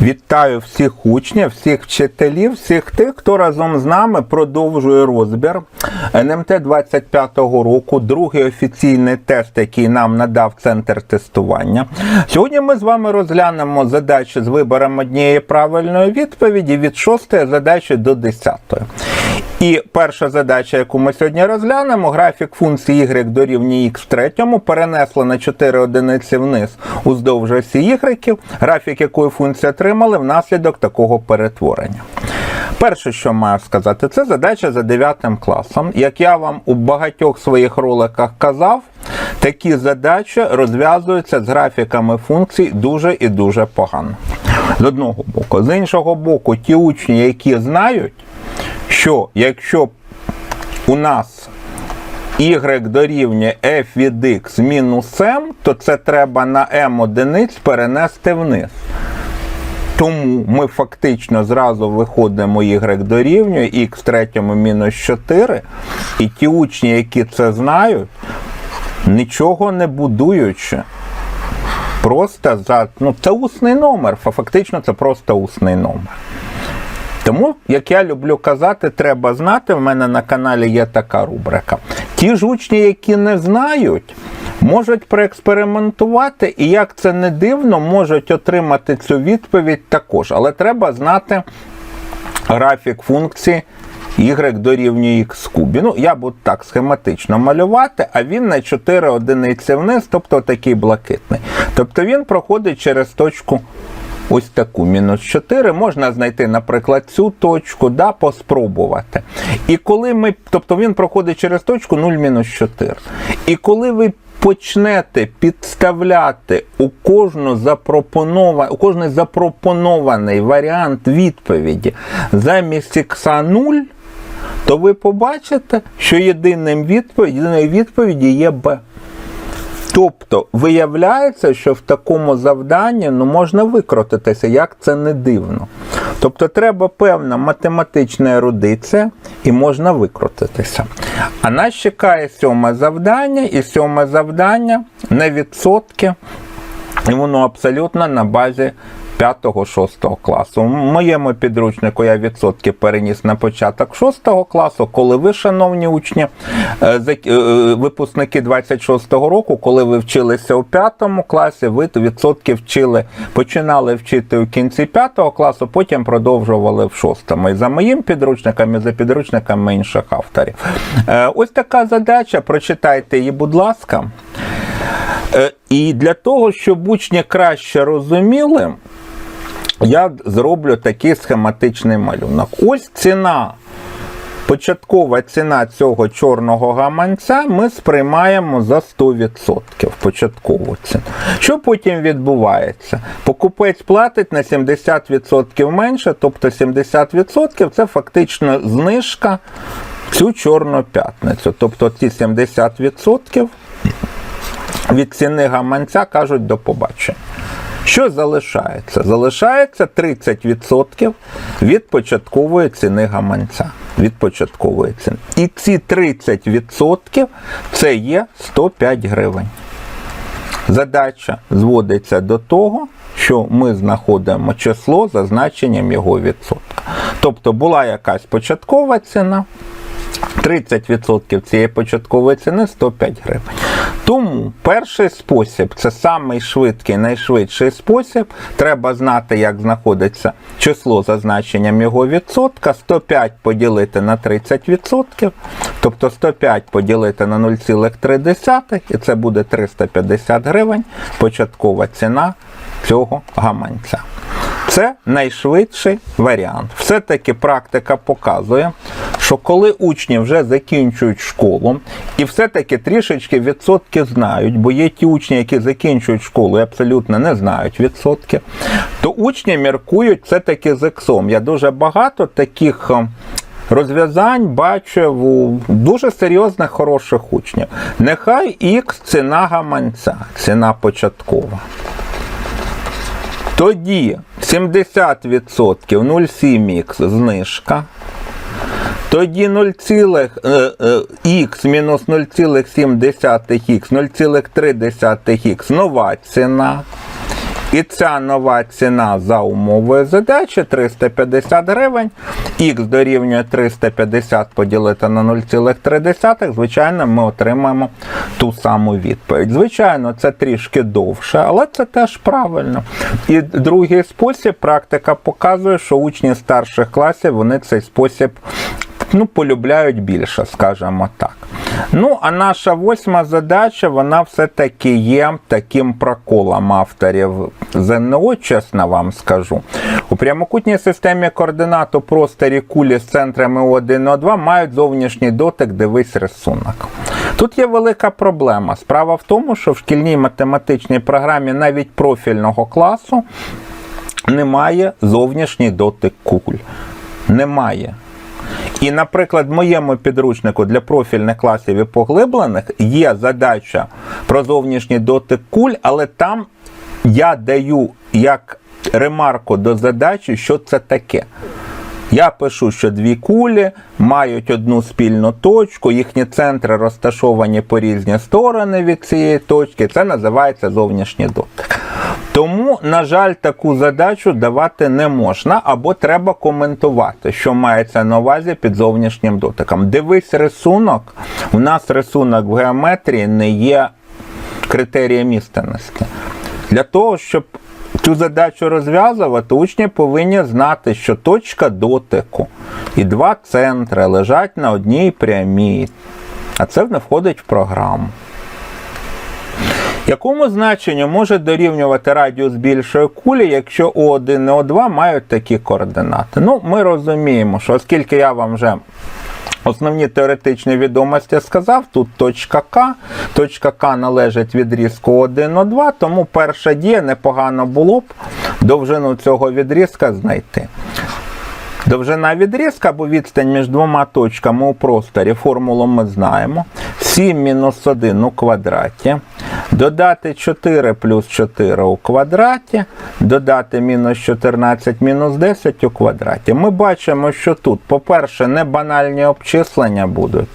Вітаю всіх учнів, всіх вчителів, всіх тих, хто разом з нами продовжує розбір НМТ 25-го року, другий офіційний тест, який нам надав центр тестування. Сьогодні ми з вами розглянемо задачі з вибором однієї правильної відповіді від 6 задачі до 10. І перша задача, яку ми сьогодні розглянемо, графік функції y дорівнює x в третьому, перенесли на 4 одиниці вниз уздовж осі y, графік якої функції отримали внаслідок такого перетворення. Перше, що маю сказати, це задача за 9 класом. Як я вам у багатьох своїх роликах казав, такі задачі розв'язуються з графіками функцій дуже і дуже погано. З одного боку. З іншого боку, ті учні, які знають, що якщо у нас y дорівнює f від x мінус m, то це треба на m одиниць перенести вниз. Тому ми фактично зразу виходимо y дорівнює x в третьому мінус 4, і ті учні, які це знають, нічого не будуючи, просто за. Ну, це усний номер, фактично це просто усний номер. Тому, як я люблю казати, треба знати. В мене на каналі є така рубрика. Ті ж учні, які не знають, можуть проекспериментувати, і як це не дивно, можуть отримати цю відповідь також. Але треба знати графік функції y дорівнює x кубі. Ну, я буду так схематично малювати, а він на 4 одиниці вниз, тобто такий блакитний. Тобто він проходить через точку ось таку мінус 4. Можна знайти, наприклад, цю точку, да, поспробувати. І коли ми, тобто він проходить через точку 0 мінус 4. І коли ви почнете підставляти у кожну запропонова, у кожний запропонований варіант відповіді замість х 0, то ви побачите, що єдиним відповідь, єдиною відповіді є Б. Тобто виявляється, що в такому завданні ну, можна викрутитися, як це не дивно. Тобто треба певна математична ерудиція і можна викрутитися. А нас чекає сьоме завдання, і сьоме завдання на відсотки, і воно абсолютно на базі 5-6 класу. В моєму підручнику я відсотки переніс на початок 6 класу, коли ви, шановні учні, е, е, випускники 26-го року, коли ви вчилися у 5 класі, ви відсотки вчили, починали вчити у кінці 5 класу, потім продовжували в 6. І за моїм підручником, і за підручниками інших авторів. Е, Ось така задача. Прочитайте її, будь ласка. І для того, щоб учні краще розуміли, я зроблю такий схематичний малюнок. Ось ціна. Початкова ціна цього чорного гаманця ми сприймаємо за 100% початкову ціну. Що потім відбувається? Покупець платить на 70% менше, тобто 70% це фактично знижка цю чорну п'ятницю. Тобто ці 70% від ціни гаманця кажуть до побачення. Що залишається? Залишається 30% від початкової ціни гаманця. Від початкової ціни. І ці 30% це є 105 гривень. Задача зводиться до того, що ми знаходимо число за значенням його відсотка. Тобто була якась початкова ціна, 30% цієї початкової ціни 105 гривень. Тому перший спосіб це самий швидкий, найшвидший спосіб. Треба знати, як знаходиться число за значенням його відсотка. 105 поділити на 30%, тобто 105 поділити на 0,3, і це буде 350 гривень. Початкова ціна цього гаманця. Це найшвидший варіант. Все-таки практика показує, що коли учні вже закінчують школу і все-таки трішечки відсотки знають, бо є ті учні, які закінчують школу і абсолютно не знають відсотки, то учні міркують все-таки з іксом. Я дуже багато таких. е, Розв'язань бачив у дуже серйозних хороших учнів. Нехай х ціна гаманця, ціна початкова. Тоді 70% 0,7х знижка. Тоді 0, х мінус 0,7х, 0,3х нова ціна. І ця нова ціна за умовою задачі 350 гривень. Х дорівнює 350 поділити на 0,3. Звичайно, ми отримаємо ту саму відповідь. Звичайно, це трішки довше, але це теж правильно. І другий спосіб, практика показує, що учні старших класів вони цей спосіб ну, полюбляють більше, скажімо так. Ну, а наша восьма задача, вона все-таки є таким проколом авторів ЗНО, чесно вам скажу. У прямокутній системі координат у просторі кулі з центрами 1 і 2 мають зовнішній дотик, дивись рисунок. Тут є велика проблема. Справа в тому, що в шкільній математичній програмі навіть профільного класу немає зовнішній дотик куль. Немає. І, наприклад, в моєму підручнику для профільних класів і поглиблених є задача про зовнішній дотик куль, але там я даю як ремарку до задачі, що це таке. Я пишу, що дві кулі мають одну спільну точку, їхні центри розташовані по різні сторони від цієї точки. Це називається зовнішній дотик. Тому, на жаль, таку задачу давати не можна, або треба коментувати, що мається на увазі під зовнішнім дотиком. Дивись рисунок. У нас рисунок в геометрії не є критерієм істинності. Для того, щоб цю задачу розв'язувати, учні повинні знати, що точка дотику і два центри лежать на одній прямій. А це не входить в програму. Якому значенню може дорівнювати радіус більшої кулі, якщо О1 і О2 мають такі координати? Ну, ми розуміємо, що оскільки я вам вже Основні теоретичні відомості сказав, тут точка К. Точка К належить відрізку 1 2, тому перша дія непогано було б довжину цього відрізка знайти. Довжина відрізка або відстань між двома точками у просторі, формулу ми знаємо. 7 мінус 1 у квадраті. Додати 4 плюс 4 у квадраті, додати мінус 14 мінус 10 у квадраті. Ми бачимо, що тут, по-перше, не банальні обчислення будуть.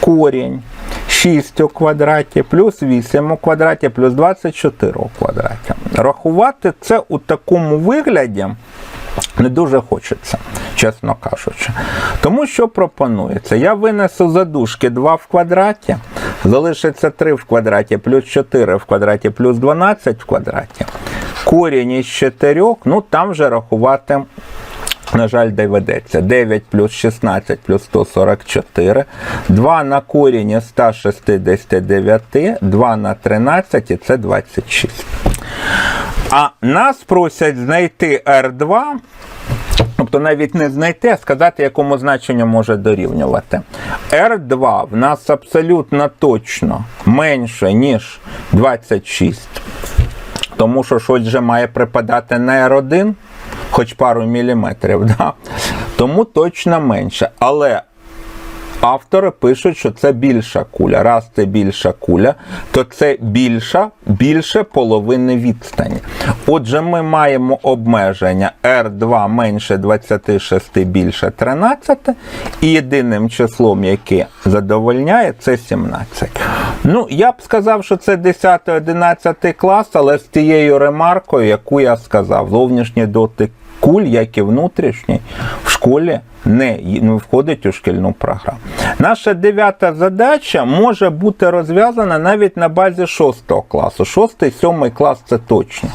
Корінь 6 у квадраті, плюс 8 у квадраті, плюс 24 у квадраті. Рахувати це у такому вигляді. Не дуже хочеться, чесно кажучи. Тому що пропонується? Я винесу задушки 2 в квадраті, залишиться 3 в квадраті, плюс 4 в квадраті, плюс 12 в квадраті. Корінь із 4, ну там вже рахувати. На жаль, доведеться. 9 плюс 16 плюс 144, 2 на корінь 169, 2 на 13 і це 26. А нас просять знайти R2, тобто навіть не знайти, а сказати, якому значенню може дорівнювати. R2 в нас абсолютно точно менше, ніж 26. Тому що щось вже має припадати на R1, хоч пару міліметрів. Да? Тому точно менше. Але автори пишуть, що це більша куля. Раз це більша куля, то це більша, більше половини відстані. Отже, ми маємо обмеження R2 менше 26 більше 13, і єдиним числом, яке задовольняє, це 17. Ну, я б сказав, що це 10-11 клас, але з тією ремаркою, яку я сказав, зовнішній дотик куль, як і внутрішній, в школі не входить у шкільну програму. Наша дев'ята задача може бути розв'язана навіть на базі 6 класу. 6-7 клас це точно.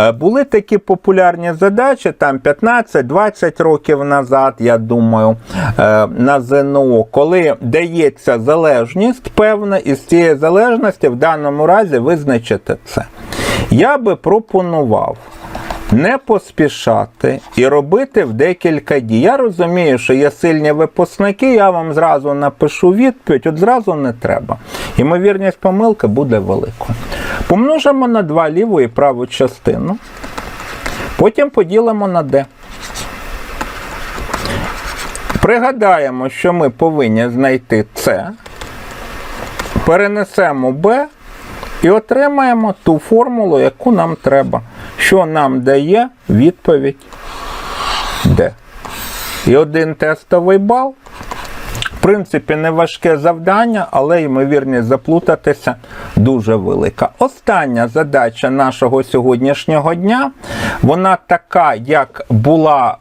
Е, Були такі популярні задачі там 15-20 років назад, я думаю, е, на ЗНО, коли дається залежність певна, і з цієї залежності в даному разі визначити це. Я би пропонував не поспішати і робити в декілька дій. Я розумію, що є сильні випускники, я вам зразу напишу відповідь, от зразу не треба. Ймовірність помилки буде великою. Помножимо на 2 ліву і праву частину, потім поділимо на d. Пригадаємо, що ми повинні знайти С, перенесемо b і отримаємо ту формулу, яку нам треба що нам дає відповідь? Д. І один тестовий бал. В принципі, не важке завдання, але ймовірність заплутатися дуже велика. Остання задача нашого сьогоднішнього дня, вона така, як була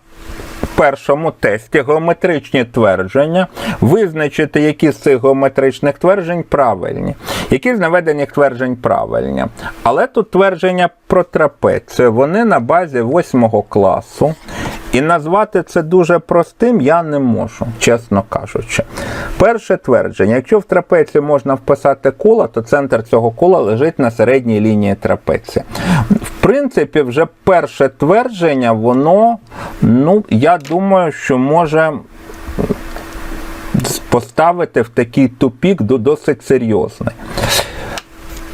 в першому тесті геометричні твердження, визначити, які з цих геометричних тверджень правильні, які з наведених тверджень правильні. Але тут твердження про трапецію, вони на базі 8 класу. І назвати це дуже простим я не можу, чесно кажучи. Перше твердження: якщо в трапецію можна вписати коло, то центр цього кола лежить на середній лінії трапеції. В принципі, вже перше твердження, воно, ну, я думаю, що може поставити в такий тупік до досить серйозний.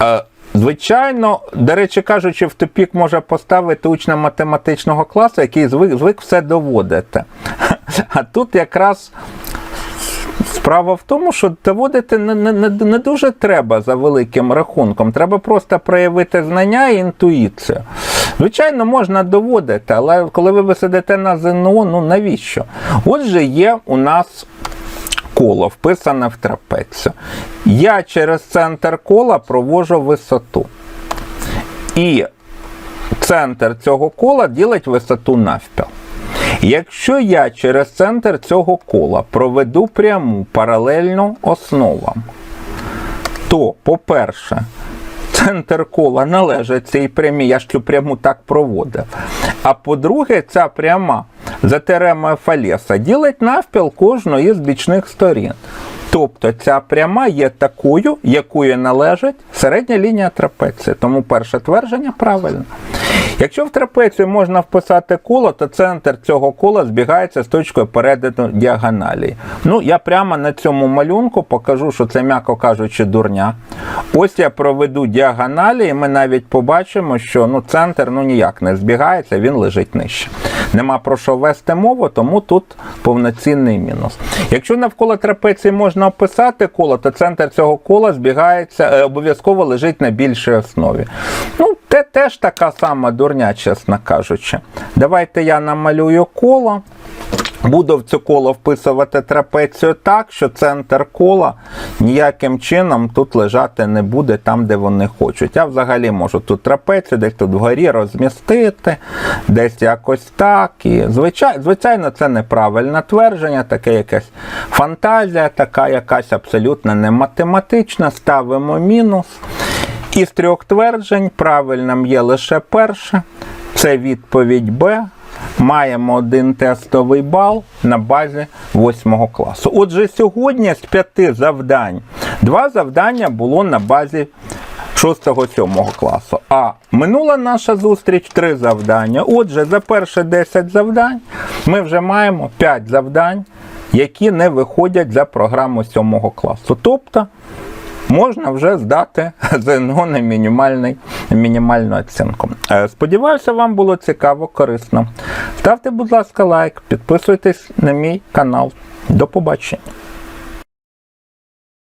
Е, Звичайно, до речі кажучи, в тупік може поставити учня математичного класу, який звик, звик все доводити. А тут якраз справа в тому, що доводити не, не, не, не дуже треба за великим рахунком. Треба просто проявити знання і інтуїцію. Звичайно, можна доводити, але коли ви сидите на ЗНО, ну навіщо? Отже, є у нас коло вписане в трапецію. Я через центр кола провожу висоту. І центр цього кола ділить висоту навпіл. Якщо я через центр цього кола проведу пряму паралельну основам, то, по-перше, центр кола належить цій прямій, я ж цю пряму так проводив. А по-друге, ця пряма за теремою Фалеса ділить навпіл кожної з бічних сторін. Тобто ця пряма є такою, якою належить середня лінія трапеції. Тому перше твердження правильне. Якщо в трапецію можна вписати коло, то центр цього кола збігається з точкою перетину діагоналі. Ну, я прямо на цьому малюнку покажу, що це, м'яко кажучи, дурня. Ось я проведу діагоналі, і ми навіть побачимо, що ну, центр ну, ніяк не збігається, він лежить нижче. Нема про що вести мову, тому тут повноцінний мінус. Якщо навколо трапеції можна описати коло, то центр цього кола збігається, е, обов'язково лежить на більшій основі. Ну, це теж така сама дурня, чесно кажучи. Давайте я намалюю коло. Буду в це коло вписувати трапецію так, що центр кола ніяким чином тут лежати не буде там, де вони хочуть. Я взагалі можу тут трапецію, десь тут вгорі розмістити, десь якось так. І звичайно, звичайно, це неправильне твердження, таке якась фантазія, така якась абсолютно не математична. Ставимо мінус. Із трьох тверджень правильним є лише перше. Це відповідь Б. Маємо один тестовий бал на базі 8 класу. Отже, сьогодні з п'яти завдань два завдання було на базі 6-7 класу. А минула наша зустріч три завдання. Отже, за перші 10 завдань ми вже маємо 5 завдань, які не виходять за програму 7 класу. Тобто можна вже здати ЗНО на мінімальну оцінку. Е, Сподіваюся, вам було цікаво, корисно. Ставте, будь ласка, лайк, підписуйтесь на мій канал. До побачення.